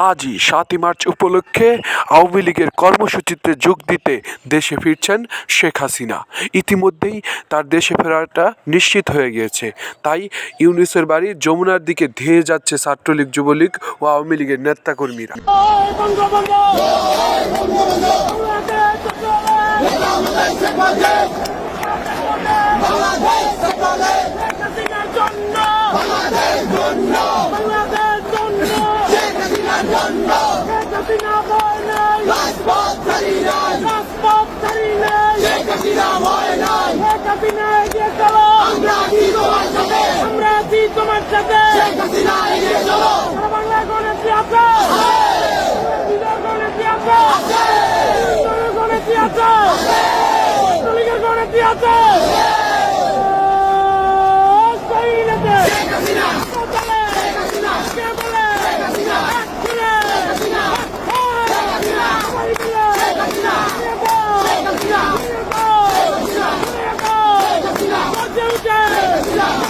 আজই সাতই মার্চ উপলক্ষে আওয়ামী লীগের কর্মসূচিতে যোগ দিতে দেশে ফিরছেন শেখ হাসিনা ইতিমধ্যেই তার দেশে ফেরাটা নিশ্চিত হয়ে গিয়েছে তাই ইউনিসের বাড়ি যমুনার দিকে ধেয়ে যাচ্ছে ছাত্রলীগ যুবলীগ ও আওয়ামী লীগের নেতাকর্মীরা বাংলাদেশ হাসিনা এগিয়ে চলো। আমরা আছি তোমার সাথে। সারা বাংলা গণেত্রী আছে। গণেত্রী আছে। গণেত্রী আছে। গণেত্রী আছে শহীদ আছে চলে কে বলে চলে